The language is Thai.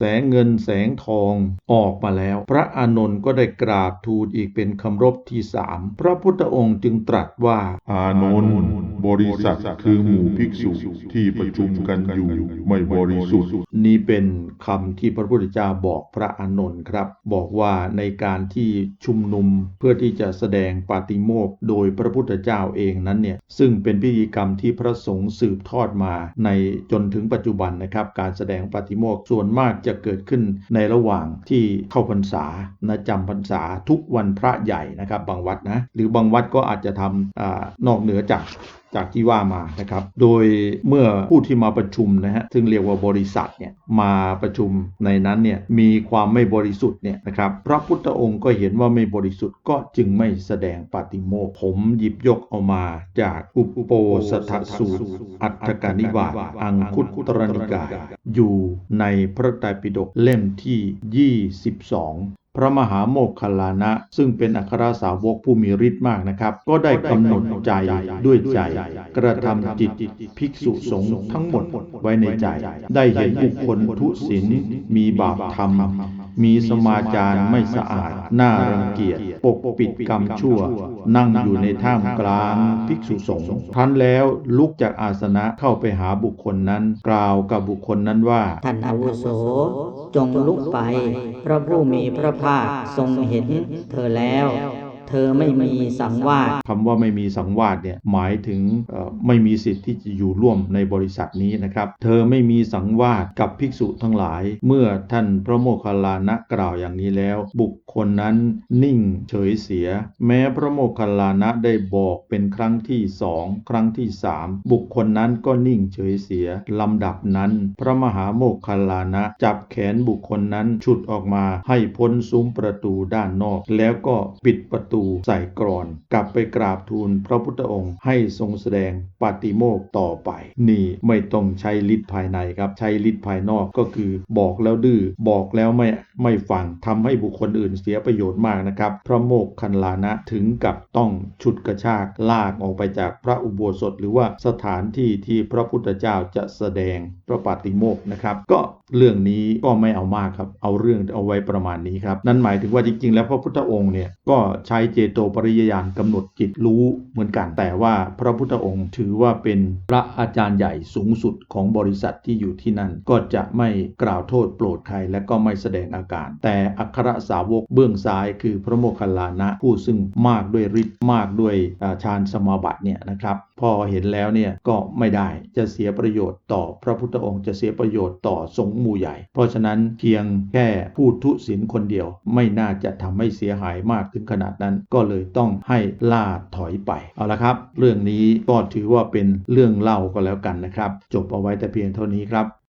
แสงเงินแสงทองออกมาแล้ว พระอานนท์ก็ได้กราบทูลอีกเป็นคำรบที่สามพระพุทธองค์จึงตรัสว่า อานนท์บริษัทคือหมู่ภิกษุที่ประชุมกันอยู่ไม่บริสุทธิ์ นี่เป็นคำที่พระพุทธเจ้าบอกพระอานนท์ครับ บอกว่าในการที่ชุมนุมเพื่อที่จะแสดงปาติโมกข์โดยพระพุทธเจ้าเองนั้นเนี่ยซึ่งเป็นพิธีกรรมที่พระสงฆ์สืบทอดมาในจนถึงปัจจุบันนะครับ การแสดงปาติโมกข์ส่วนมากจะเกิดขึ้นในระหว่างที่เข้าพรรษานะจำพรรษาทุกวันพระใหญ่นะครับ บางวัดนะ หรือบางวัดก็อาจจะทำอนอกเหนือจาก จากที่ว่ามานะครับ โดยเมื่อผู้ที่มาประชุมนะฮะซึ่งเรียกว่าบริษัทเนี่ยมาประชุมในนั้นเนี่ยมีความไม่บริสุทธิ์เนี่ยนะครับพระพุทธองค์ก็เห็นว่าไม่บริสุทธิ์ก็จึงไม่แสดงปาติโมกข์ผมหยิบยกเอามาจากอุปโปสถสูตร อัตถกานิบาตอังคุตรนิกายอยู่ในพระไตรปิฎกเล่มที่ 22 พระมหาโมคคัลลานะ ซึ่งเป็นอัครสาวกผู้มีฤทธิ์มากนะครับ ก็ได้กำหนดใจด้วยใจ กระทำจิตภิกษุสงฆ์ทั้งหมดไว้ในใจ ได้เห็นบุคคลทุศีลมีบาปธรรม มีสมาจารไม่สะอาดน่ารังเกียจปกปิดกรรมชั่ว นั่งอยู่ในท่ามกลางภิกษุสงฆ์ทันแล้วลุกจากอาสนะเข้าไปหาบุคคลนั้น กล่าวกับบุคคลนั้นว่าท่านอาวุโส จงลุกไป พระผู้มีพระภาคทรงเห็นเธอแล้ว เธอไม่มีสังวาสคำว่าไม่มีสังวาสเนี่ยหมายถึงไม่มีสิทธิ์ที่จะอยู่ร่วมในบริษัทนี้นะครับ เธอไม่มีสังวาสกับภิกษุทั้งหลาย เมื่อท่านพระโมคคัลลานะกล่าวอย่างนี้แล้ว บุคคลนั้นนิ่งเฉยเสีย แม้พระโมคคัลลานะได้บอกเป็นครั้งที่สองครั้งที่สามบุคคลนั้นก็นิ่งเฉยเสียลำดับนั้น พระมหาโมคคัลลานะ จับแขนบุคคลนั้นฉุดออกมาให้พ้นซุ้มประตูด้านนอก แล้วก็ปิดประตูใส่กรอน กลับไปกราบทูลพระพุทธองค์ให้ทรงแสดงปาติโมกข์ต่อไป นี่ไม่ต้องใช้ฤทธิ์ภายในครับ ใช้ฤทธิ์ภายนอกก็คือบอกแล้วดื้อบอกแล้วไม่ไม่ฟังทำให้บุคคลอื่นเสียประโยชน์มากนะครับ พระโมกขันลานะถึงกับต้องฉุดกระชากลากออกไปจากพระอุโบสถ หรือว่าสถานที่ที่พระพุทธเจ้าจะแสดงพระปาติโมกข์นะครับก็เรื่องนี้ก็ไม่เอามากครับ เอาเรื่องเอาไว้ประมาณนี้ครับ นั่นหมายถึงว่าจริงๆ แล้วพระพุทธองค์เนี่ยก็ใช้เจโตปริยญาณกำหนดจิตรู้เหมือนกัน แต่ว่าพระพุทธองค์ถือว่าเป็นพระอาจารย์ใหญ่สูงสุดของบริษัทที่อยู่ที่นั่น ก็จะไม่กล่าวโทษโปรดใครและก็ไม่แสดงอาการ แต่อัครสาวกเบื้องซ้ายคือพระโมคคัลลานะผู้ซึ่งมากด้วยฤทธิ์มากด้วยอ่าฌานสมาบัติเนี่ยนะครับ พอเห็นแล้วเนี่ยก็ไม่ได้จะเสียประโยชน์ต่อพระพุทธองค์จะเสียประโยชน์ต่อสงฆ์หมู่ใหญ่ เพราะฉะนั้นเพียงแค่พูดทุศิลคนเดียว ไม่น่าจะทำให้เสียหายมากถึงขนาดนั้น ก็เลยต้องให้ล่าถอยไปเอาละครับ เรื่องนี้ก็ถือว่าเป็นเรื่องเล่าก็แล้วกันนะครับ จบเอาไว้แต่เพียงเท่านี้ครับ